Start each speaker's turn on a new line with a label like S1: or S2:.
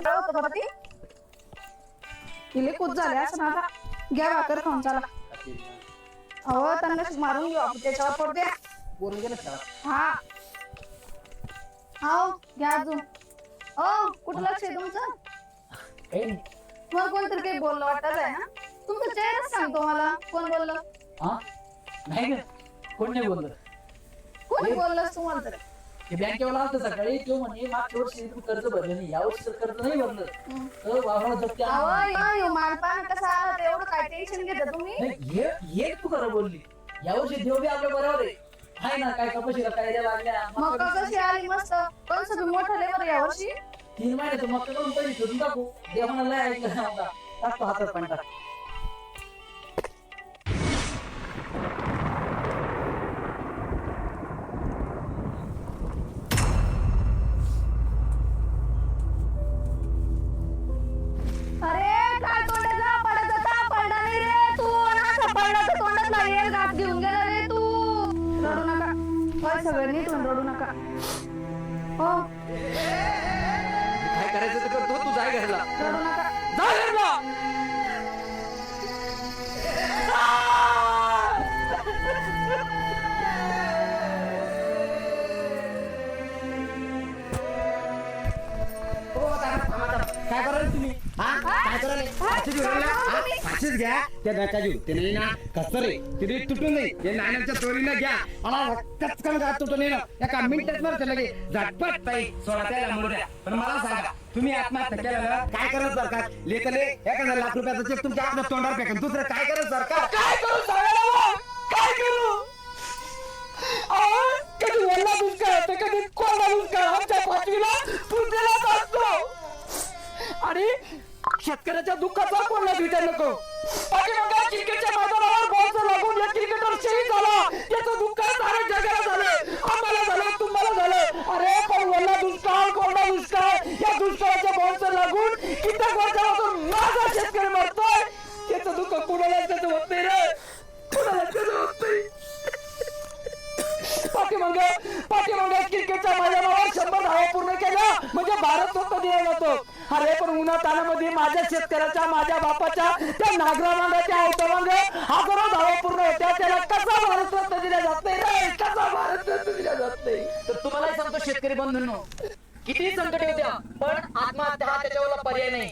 S1: सगळं होतं बरं ती? खूप झाले असं आता? घ्या भाकर खाऊन चला. अहो त्यांना मारून घेऊ आपण त्याच्यावर पडते
S2: बोलून गेलं
S1: हा. हो घ्या अजून. हो कुठं लक्ष आहे तुमचं?
S2: काही नाही
S1: कोणतरी काही बोललं वाटत आहे ना? तुमचा चेहराच सांगतो मला. कोण बोललं?
S2: हा? नाही कोण नाही बोललं?
S1: कोणी बोललं तुम्हाला तरी?
S2: ते बँकेवाला आलता सकाळी तो म्हणे मागच्या वर्षी तुम्ही कर्ज भरलं नाही या वर्षी कर्ज नाही भरलं. तर वावराला जप्ती
S1: यो मालपान कसा आला ते एवढं काय टेन्शन घेता तुम्ही?
S2: नाही तू खरं बोलली. या वर्षी देव बी आपल्या बरोबर आहे. आहे ना काय कपाशीला काय द्या लागल्या.
S1: मग कशी आली मस्त. पण सगळं मोठं लेवर
S2: तीन महिने तर मग करून पहिले शोधून टाकू. देव म्हणाला ऐकलं आता टाकतो हातात पण टाक
S1: तर लागेल घात घेऊन गेला रे तू. रडू नका. होय सगळं नीट होऊन रडू नका. हो.
S3: काय करायचं ते करतो तू जाय घरला.
S1: रडू नका.
S3: जा घरला.
S4: काय करायला तुम्ही? हा? काय करायला? घेऊन राहिला? हा? फाशीच घ्या. त्या दाकाजी ते नाही ना. कसर तिथे तुटून नाही या नाण्याच्या चोरीनं घ्या. मला रक्तच कचकन घात तुटून नाही ना एका मिनिटात मरते लगे झटपट ताई सोडा त्याला मरू द्या. पण मला सांगा तुम्ही आत्महत्या केलं काय करत सरकार? लेखले एखादा लाख रुपयाचा चेक तुमच्या आपल्या तोंडावर फेकन. दुसरं काय करत सरकार?
S3: काय करू सांगा काय करू? कधी वल्ला दुष्काळ तर कधी कोरडा दुष्काळ. आमच्या पाचवीला पुंजलाच असतो. आणि शेतकऱ्याच्या दुःखाचा कोणाला विचार नको पाठीमागे क्रिकेटच्या मैदानावर बॉलचा लागून एक क्रिकेटर शहीद झाला. त्याचं दुःख साऱ्या जगाला झालं. आम्हाला झालं तुम्हाला झालं. अरे पण वल्ला दुष्काळ कोरडा दुष्काळ. या दुष्काळाच्या लागून कित्येक वर्षापासून माझा शेतकरी मरतोय. त्याचं दुःख कुणाला त्याचं होत नाही रे. कुणाला त्याचं होत नाही. पाठीमाग क्रिकेटच्या मैदानावर शंभर धावा पूर्ण केल्या. म्हणजे भारत स्वतः दिला जातो. अरे पण उन्हा तानामध्ये माझ्या शेतकऱ्याच्या माझ्या बापाच्या त्या नागरा मागाच्या अवतमांग हजारो धावा पूर्ण होत्या. त्याला कसा भारतरत्न दिला जात नाही रे? कसा भारतरत्न दिला जात नाही?
S2: तर तुम्हालाही सांगतो शेतकरी बंधूंनो किती संकट होत्या पण आत्महत्या हा त्याच्यावर पर्याय नाही.